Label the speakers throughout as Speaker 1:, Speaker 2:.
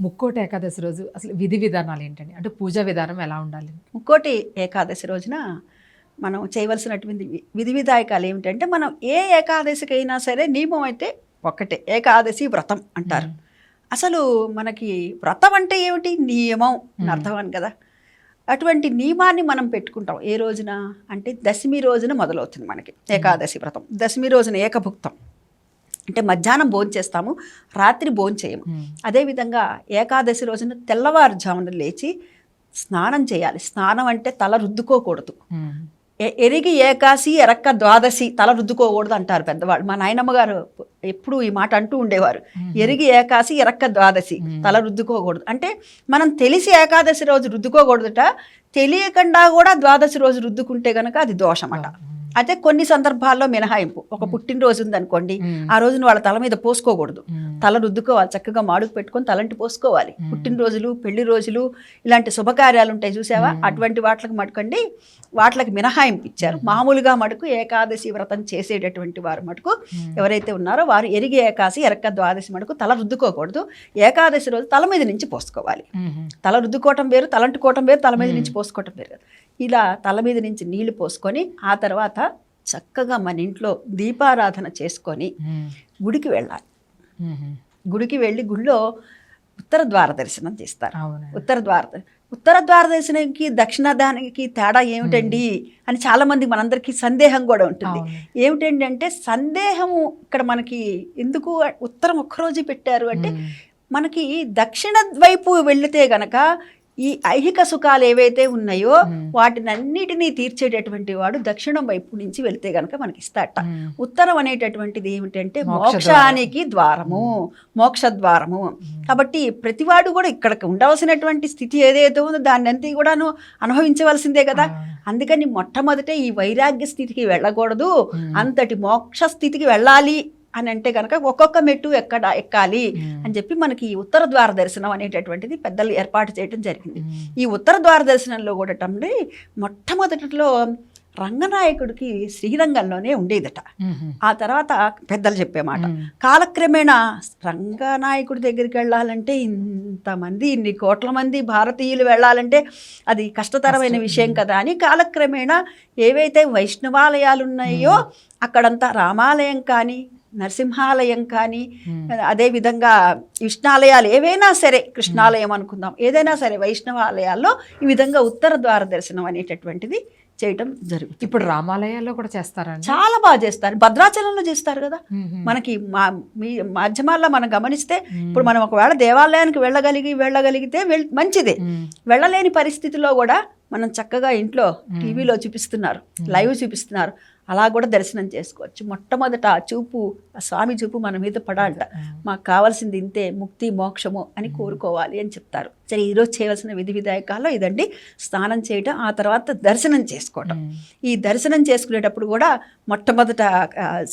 Speaker 1: ముక్కోటి ఏకాదశి రోజు అసలు విధి విధానాలు ఏంటండి? అంటే పూజా విధానం ఎలా ఉండాలి?
Speaker 2: ఇంకోటి ఏకాదశి రోజున మనం చేయవలసినటువంటి విధి విధాయకాలు ఏమిటంటే మనం ఏ ఏకాదశికైనా సరే నియమం అయితే ఒక్కటే ఏకాదశి వ్రతం అంటారు. అసలు మనకి వ్రతం అంటే ఏమిటి? నియమం అర్థం అని కదా. అటువంటి నియమాన్ని మనం పెట్టుకుంటాం. ఏ రోజున? అంటే దశమి రోజున మొదలవుతుంది మనకి ఏకాదశి వ్రతం. దశమి రోజున ఏకభుక్తం. అంటే మధ్యాహ్నం భోజనం చేస్తాము రాత్రి భోజనం చేయము. అదేవిధంగా ఏకాదశి రోజున తెల్లవారుజామున లేచి స్నానం చేయాలి. స్నానం అంటే తల రుద్దుకోకూడదు. ఎరిగి ఏకాశి ఎరక్క ద్వాదశి తల రుద్దుకోకూడదు అంటారు పెద్దవాళ్ళు. మా నాయనమ్మ గారు ఎప్పుడు ఈ మాట అంటూ ఉండేవారు. ఎరిగి ఏకాశి ఎరక్క ద్వాదశి తల రుద్దుకోకూడదు. అంటే మనం తెలిసి ఏకాదశి రోజు రుద్దుకోకూడదుట తెలియకుండా కూడా ద్వాదశి రోజు రుద్దుకుంటే గనక అది దోషమట. అయితే కొన్ని సందర్భాల్లో మినహాయింపు. ఒక పుట్టినరోజు ఉందనుకోండి. ఆ రోజున వాళ్ళ తల మీద పోసుకోకూడదు. తల రుద్దుకోవాలి చక్కగా మాడుకు పెట్టుకొని తలంటి పోసుకోవాలి. పుట్టినరోజులు పెళ్ళి రోజులు ఇలాంటి శుభకార్యాలు ఉంటాయి చూసావా అటువంటి వాటికి మటుకండి వాటికి మినహాయింపు ఇచ్చారు. మామూలుగా మటుకు ఏకాదశి వ్రతం చేసేటటువంటి వారు మటుకు ఎవరైతే ఉన్నారో వారు ఎరిగి ఏకాశి ఎరక్క ద్వాదశి మటుకు తల రుద్దుకోకూడదు. ఏకాదశి రోజు తల మీద నుంచి పోసుకోవాలి. తల రుద్దుకోవటం వేరు తలంటుకోవటం వేరు తల మీద నుంచి పోసుకోవటం వేరు. ఇలా తల మీద నుంచి నీళ్ళు పోసుకొని ఆ తర్వాత చక్కగా మన ఇంట్లో దీపారాధన చేసుకొని. గుడికి వెళ్ళాలి. గుడికి వెళ్ళి గుడిలో ఉత్తర ద్వార దర్శనం చేస్తారు ఉత్తర ద్వార ఉత్తర ద్వార దర్శనంకి దక్షిణ దానికి తేడా ఏమిటండి అని చాలా మంది మనందరికీ సందేహం కూడా ఉంటుంది. ఏమిటండి అంటే సందేహము ఇక్కడ మనకి ఎందుకు ఉత్తరం ఒక్కరోజు పెట్టారు అంటే. మనకి దక్షిణ వైపు వెళితే గనక ఈ ఐహిక సుఖాలు ఏవైతే ఉన్నాయో వాటినన్నిటినీ తీర్చేటటువంటి వాడు దక్షిణం వైపు నుంచి వెళితే గనక మనకి ఇస్తాట. ఉత్తరం అనేటటువంటిది ఏమిటంటే
Speaker 1: మోక్ష
Speaker 2: మోక్షానికి ద్వారము మోక్ష ద్వారము. కాబట్టి ప్రతివాడు కూడా ఇక్కడికి ఉండవలసినటువంటి స్థితి ఏదైతే ఉందో దాన్ని అంతా కూడాను అనుభవించవలసిందే కదా. అందుకని మొట్టమొదట ఈ వైరాగ్య స్థితికి వెళ్ళకూడదు. అంతటి మోక్ష స్థితికి వెళ్ళాలి. అని అంటే కనుక ఒక్కొక్క మెట్టు ఎక్కడ ఎక్కాలి అని చెప్పి మనకి ఈ ఉత్తర ద్వార దర్శనం అనేటటువంటిది పెద్దలు ఏర్పాటు చేయడం జరిగింది. ఈ ఉత్తర ద్వార దర్శనంలో కూడా మొట్టమొదటిలో రంగనాయకుడికి శ్రీరంగంలోనే ఉండేదట. ఆ తర్వాత పెద్దలు చెప్పే మాట
Speaker 1: మ్మ్.
Speaker 2: కాలక్రమేణా రంగనాయకుడి దగ్గరికి వెళ్ళాలంటే ఇంతమంది ఇన్ని కోట్ల మంది భారతీయులు వెళ్ళాలంటే అది కష్టతరమైన విషయం కదా అని కాలక్రమేణా ఏవైతే వైష్ణవాలయాలు ఉన్నాయో అక్కడంతా రామాలయం కానీ నరసింహాలయం కానీ అదేవిధంగా విష్ణాలయాలు ఏవైనా సరే కృష్ణాలయం అనుకుందాం. ఏదైనా సరే వైష్ణవాలయాల్లో ఈ విధంగా ఉత్తర ద్వార దర్శనం అనేటటువంటిది చేయటం జరుగుతుంది.
Speaker 1: ఇప్పుడు రామాలయాల్లో కూడా చేస్తారండి?
Speaker 2: చాలా బాగా చేస్తారు. భద్రాచలంలో చేస్తారు కదా. మనకి మా మీ మాధ్యమాల్లో మనం గమనిస్తే ఇప్పుడు మనం ఒకవేళ దేవాలయానికి వెళ్ళగలిగి వెళ్ళగలిగితే వెళ్ మంచిదే. వెళ్ళలేని పరిస్థితిలో కూడా మనం చక్కగా ఇంట్లో టీవీలో చూపిస్తున్నారు లైవ్ చూపిస్తున్నారు. అలా కూడా దర్శనం చేసుకోవచ్చు. మొట్టమొదట ఆ చూపు ఆ స్వామి చూపు మన మీద పడాలట. మాకు కావాల్సింది ఇంతే ముక్తి మోక్షము అని కోరుకోవాలి అని చెప్తారు. సరే ఈరోజు చేయవలసిన విధి విధాయకాల్లో ఇదండి. స్నానం చేయటం ఆ తర్వాత దర్శనం చేసుకోవటం. ఈ దర్శనం చేసుకునేటప్పుడు కూడా మొట్టమొదట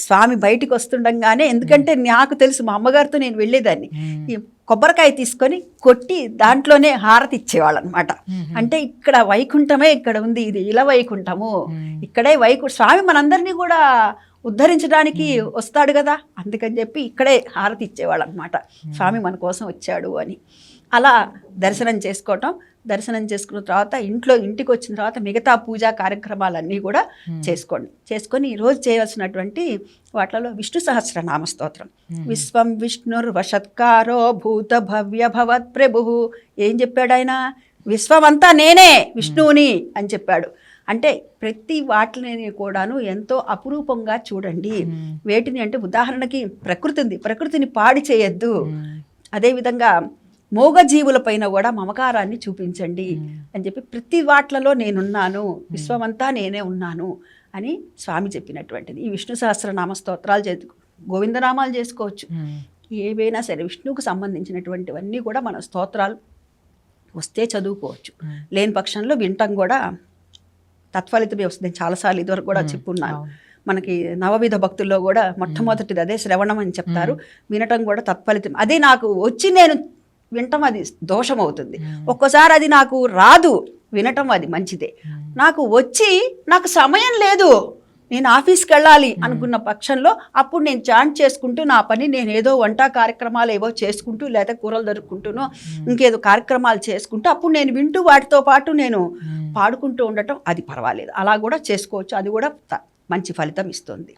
Speaker 2: స్వామి బయటికి వస్తుండగానే ఎందుకంటే నాకు తెలుసు మా అమ్మగారితో నేను వెళ్ళేదాన్ని. కొబ్బరికాయ తీసుకొని కొట్టి దాంట్లోనే హారతి ఇచ్చేవాళ్ళు అనమాట అంటే ఇక్కడ వైకుంఠమే ఇక్కడ ఉంది ఇది ఇల వైకుంఠము. ఇక్కడే వైకు స్వామి మనందరినీ కూడా ఉద్ధరించడానికి వస్తాడు కదా. అందుకని చెప్పి ఇక్కడే హారతి ఇచ్చేవాళ్ళు అనమాట స్వామి మన కోసం వచ్చాడు అని. అలా దర్శనం చేసుకోవటం దర్శనం చేసుకున్న తర్వాత ఇంట్లో ఇంటికి వచ్చిన తర్వాత మిగతా పూజా కార్యక్రమాలన్నీ కూడా చేసుకోండి. చేసుకొని ఈరోజు చేయవలసినటువంటి వాటిలో విష్ణు సహస్రనామ స్తోత్రం. విశ్వం విష్ణుర్ వషత్కారో భూత భవ్య భవత్ ప్రభు. ఏం చెప్పాడు ఆయన? విశ్వమంతా నేనే విష్ణువుని అని చెప్పాడు. అంటే ప్రతి వాటిని కూడాను ఎంతో అపురూపంగా చూడండి. వేటిని అంటే ఉదాహరణకి ప్రకృతి ఉంది ప్రకృతిని పాడి చేయొద్దు. అదేవిధంగా మూగజీవుల పైన కూడా మమకారాన్ని చూపించండి అని చెప్పి ప్రతి వాట్లలో నేనున్నాను విశ్వమంతా నేనే ఉన్నాను అని స్వామి చెప్పినటువంటిది. ఈ విష్ణు సహస్రనామ స్తోత్రాలు చే గోవిందనామాలు చేసుకోవచ్చు. ఏవైనా సరే విష్ణువుకు సంబంధించినటువంటివన్నీ కూడా మన స్తోత్రాలు వస్తే చదువుకోవచ్చు. లేని పక్షంలో వినటం కూడా తత్ఫలితమే వస్తుంది నేను చాలాసార్లు ఇదివరకు కూడా చెప్పున్నాను. మనకి నవవిధ భక్తుల్లో కూడా మొట్టమొదటిది అదే శ్రవణం అని చెప్తారు. వినటం కూడా తత్ఫలితం. అదే నాకు వచ్చి నేను వినటం అది దోషం అవుతుంది ఒక్కోసారి అది నాకు రాదు వినటం అది మంచిదే. నాకు వచ్చి నాకు సమయం లేదు నేను ఆఫీస్కి వెళ్ళాలి అనుకున్న పక్షంలో అప్పుడు నేను చాంట్ చేసుకుంటూ నా పని నేను ఏదో వంట కార్యక్రమాలు ఏవో చేసుకుంటూ లేదా కూరలు దొరుకుంటూనో ఇంకేదో కార్యక్రమాలు చేసుకుంటూ అప్పుడు నేను వింటూ వాటితో పాటు నేను పాడుకుంటూ ఉండటం అది పర్వాలేదు. అలా కూడా చేసుకోవచ్చు. అది కూడా మంచి ఫలితం ఇస్తుంది.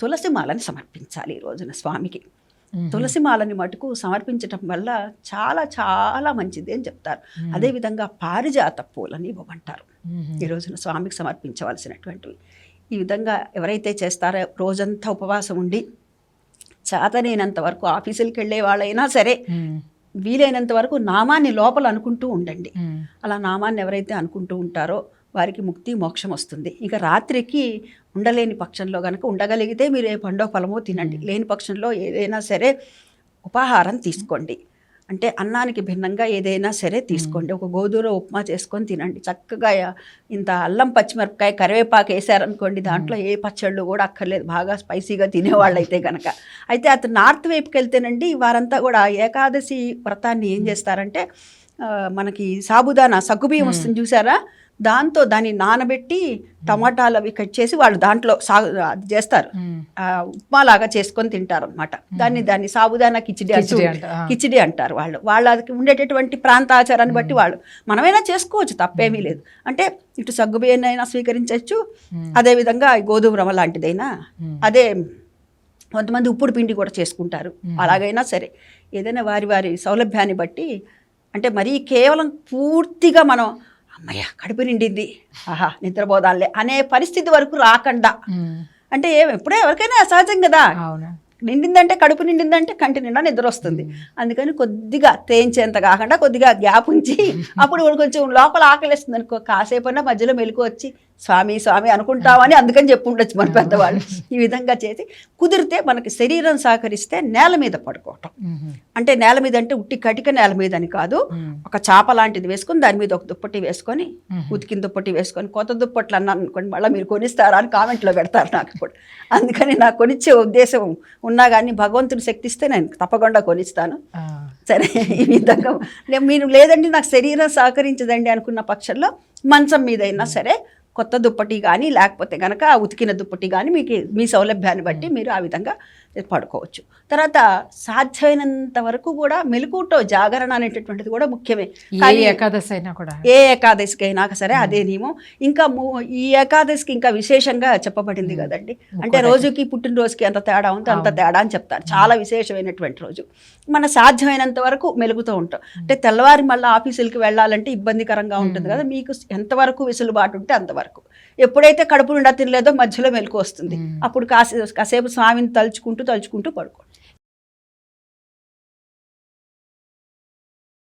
Speaker 2: తులసి మాలని సమర్పించాలి ఈ రోజున స్వామికి. తులసి మాలని మటుకు సమర్పించటం వల్ల చాలా చాలా మంచిది అని చెప్తారు. అదేవిధంగా పారిజాత పూలని ఇవ్వమంటారు. ఈ రోజున స్వామికి సమర్పించవలసినటువంటివి. ఈ విధంగా ఎవరైతే చేస్తారో రోజంతా ఉపవాసం ఉండి చేతనైనంత వరకు ఆఫీసులకు వెళ్ళే వాళ్ళైనా సరే వీలైనంత వరకు నామాన్ని లోపల అనుకుంటూ ఉండండి. అలా నామాన్ని ఎవరైతే అనుకుంటూ ఉంటారో వారికి ముక్తి మోక్షం వస్తుంది. ఇక రాత్రికి ఉండలేని పక్షంలో కనుక ఉండగలిగితే మీరు ఏ పండో ఫలమో తినండి. లేని పక్షంలో ఏదైనా సరే ఉపాహారం తీసుకోండి. అంటే అన్నానికి భిన్నంగా ఏదైనా సరే తీసుకోండి. ఒక గోధుమ ఉప్మా చేసుకొని తినండి. చక్కగా ఇంత అల్లం పచ్చిమిరపకాయ కరివేపాకు వేసారనుకోండి దాంట్లో ఏ పచ్చళ్ళు కూడా అక్కర్లేదు. బాగా స్పైసీగా తినేవాళ్ళు అయితే కనుక అయితే అతను నార్త్ వైపుకి వెళ్తేనండి వారంతా కూడా ఏకాదశి వ్రతాన్ని ఏం చేస్తారంటే మనకి సాబుదానా సగ్గుబియ్యం వస్తుంది చూసారా? దాంతో దాన్ని నానబెట్టి టమాటాలు అవి కట్ చేసి వాళ్ళు దాంట్లో సా అది చేస్తారు. ఆ, ఉప్మా లాగా చేసుకొని తింటారు అనమాట దాన్ని దాన్ని సాబుదానా కిచిడి
Speaker 1: కిచిడి
Speaker 2: అంటారు వాళ్ళు. వాళ్ళకి ఉండేటటువంటి ప్రాంతాచారాన్ని బట్టి వాళ్ళు. మనమైనా చేసుకోవచ్చు తప్పేమీ లేదు. అంటే ఇటు సగ్గుబియ్యాన్ని స్వీకరించవచ్చు అదేవిధంగా గోధుమ రవ్వ లాంటిదైనా అదే కొంతమంది ఉప్పుడు పిండి కూడా చేసుకుంటారు. అలాగైనా సరే ఏదైనా వారి వారి సౌలభ్యాన్ని బట్టి అంటే మరీ కేవలం పూర్తిగా మనం అమ్మయ్య కడుపు నిండింది. ఆహా. నిద్రపోదాంలే అనే పరిస్థితి వరకు రాకుండా. అంటే ఎప్పుడే ఎవరికైనా అసహజం కదా. నిండిందంటే కడుపు నిండిందంటే కంటి నిండా నిద్ర వస్తుంది అందుకని కొద్దిగా తేంచేంత కాకుండా కొద్దిగా గ్యాప్ ఉంచి అప్పుడు కొంచెం లోపల ఆకలిస్తుంది అనుకో కాసేపైనా మధ్యలో మెలకు వచ్చి స్వామి స్వామి అనుకుంటామని అందుకని చెప్పి ఉండొచ్చు మన పెద్దవాళ్ళు. ఈ విధంగా చేసి కుదిరితే మనకి శరీరం సహకరిస్తే నేల మీద పడుకోవటం. అంటే నేల మీద అంటే ఉట్టి కటిక నేల మీద అని కాదు ఒక చాప లాంటిది వేసుకొని దాని మీద ఒక దుప్పటి వేసుకొని ఉతికిన దుప్పటి వేసుకొని కొత్త దుప్పట్లు అన్నాను అనుకోండి మళ్ళీ మీరు కొనిస్తారా అని కామెంట్లో పెడతారు నాకు ఇప్పుడు అందుకని నాకు కొనిచ్చే ఉద్దేశం ఉన్నా కానీ భగవంతుని శక్తిస్తే నేను తప్పకుండా కొనిస్తాను. సరే ఈ విధంగా మీరు లేదండి నాకు శరీరం సహకరించదండి అనుకున్న పక్షంలో మంచం మీద అయినా సరే కొత్త దుప్పటి కానీ లేకపోతే కనుక ఉతికిన దుప్పటి కానీ మీకు మీ సౌలభ్యాన్ని బట్టి మీరు ఆ విధంగా పడుకోవచ్చు తర్వాత సాధ్యమైనంత వరకు కూడా మెలకువతో జాగరణ అనేటటువంటిది కూడా ముఖ్యమే. కానీ
Speaker 1: ఏకాదశి అయినా కూడా.
Speaker 2: ఏ ఏకాదశికి అయినా సరే అదే నియమం. ఇంకా ఈ ఏకాదశికి ఇంకా విశేషంగా చెప్పబడింది కదండి. అంటే రోజుకి పుట్టినరోజుకి ఎంత తేడా ఉందో అంత తేడా అని చెప్తారు. చాలా విశేషమైనటువంటి రోజు. మన సాధ్యమైనంత వరకు మెలుగుతూ ఉంటాం. అంటే తెల్లవారి మళ్ళీ ఆఫీసులకి వెళ్ళాలంటే ఇబ్బందికరంగా ఉంటుంది కదా. మీకు ఎంతవరకు వెసులుబాటు ఉంటే అంతవరకు ఎప్పుడైతే కడుపు నిండా తినలేదో మధ్యలో మెలకు వస్తుంది. అప్పుడు కాసే కాసేపు స్వామిని తలుచుకుంటూ తలుచుకుంటూ పడుకోండి.